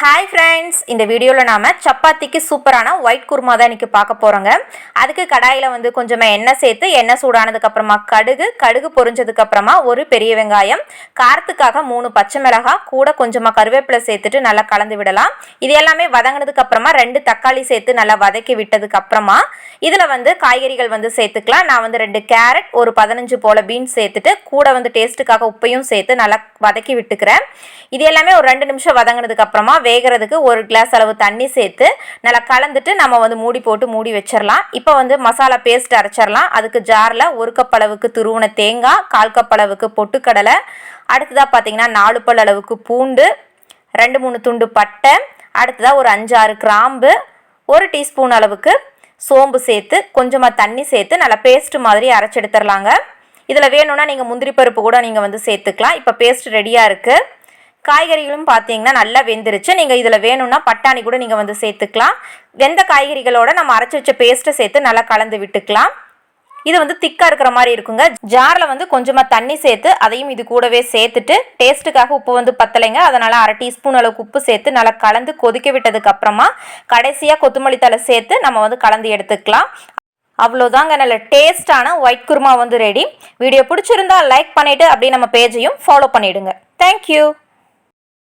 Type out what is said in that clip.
Hi friends இந்த வீடியோவில் நாம் சப்பாத்திக்கு சூப்பரான ஒயிட் குருமா தான் இன்றைக்கி பார்க்க போகிறோங்க அதுக்கு கடாயில் வந்து கொஞ்சமாக எண்ணெய் சேர்த்து எண்ணெய் சூடானதுக்கப்புறமா கடுகு கடுகு பொரிஞ்சதுக்கப்புறமா ஒரு பெரிய வெங்காயம் காரத்துக்காக மூணு பச்சை மிளகாய் கூட கொஞ்சமாக கருவேப்பிலை சேர்த்துட்டு நல்லா கலந்து விடலாம். இது எல்லாமே வதங்கினதுக்கப்புறமா ரெண்டு தக்காளி சேர்த்து நல்லா வதக்கி விட்டதுக்கப்புறமா இதில் வந்து காய்கறிகள் வந்து சேர்த்துக்கலாம். நான் வந்து ரெண்டு கேரட் ஒரு பதினஞ்சு போல் பீன்ஸ் சேர்த்துட்டு கூட வந்து டேஸ்ட்டுக்காக உப்பையும் சேர்த்து நல்லா வதக்கி விட்டுக்கிறேன். இது எல்லாமே ஒரு ரெண்டு நிமிஷம் வதங்கினதுக்கப்புறமா வேகிறதுக்கு ஒரு கிளாஸ் அளவு தண்ணி சேர்த்து நல்லா கலந்துட்டு நம்ம வந்து மூடி போட்டு மூடி வச்சிடலாம் இப்போ வந்து மசாலா பேஸ்ட் அரைச்சிடலாம் அதுக்கு ஜாரில் ஒரு கப் அளவுக்கு துருவன தேங்காய் கால் கப் அளவுக்கு பொட்டுக்கடலை அடுத்ததாக பார்த்தீங்கன்னா நாலு பல் அளவுக்கு பூண்டு ரெண்டு மூணு துண்டு பட்டை அடுத்ததாக ஒரு அஞ்சாறு கிராம்பு ஒரு டீஸ்பூன் அளவுக்கு சோம்பு சேர்த்து கொஞ்சமாக தண்ணி சேர்த்து நல்லா பேஸ்ட் மாதிரி அரைச்செடுத்துடலாங்க இதில் வேணும்னா நீங்கள் முந்திரி பருப்பு கூட நீங்கள் வந்து சேர்த்துக்கலாம். இப்போ பேஸ்ட் ரெடியாக இருக்குது காய்கறிகளும் பார்த்தீங்கன்னா நல்லா வெந்துருச்சு. நீங்கள் இதில் வேணும்னா பட்டாணி கூட நீங்கள் வந்து சேர்த்துக்கலாம். வெந்த காய்கறிகளோட நம்ம அரைச்சி வச்ச பேஸ்ட்டை சேர்த்து நல்லா கலந்து விட்டுக்கலாம். இது வந்து திக்காக இருக்கிற மாதிரி இருக்குங்க. ஜாரில் வந்து கொஞ்சமாக தண்ணி சேர்த்து அதையும் இது கூடவே சேர்த்துட்டு டேஸ்ட்டுக்காக உப்பு வந்து பத்தலைங்க. அதனால் அரை டீஸ்பூன் அளவுக்கு உப்பு சேர்த்து நல்லா கலந்து கொதிக்க விட்டதுக்கு அப்புறமா கடைசியாக கொத்தமல்லி தலை சேர்த்து நம்ம வந்து கலந்து எடுத்துக்கலாம். அவ்வளோதாங்க நல்ல டேஸ்டான ஒயிட் குருமா வந்து ரெடி வீடியோ பிடிச்சிருந்தா லைக் பண்ணிவிட்டு அப்படியே நம்ம பேஜையும் ஃபாலோ பண்ணிவிடுங்க தேங்க்யூ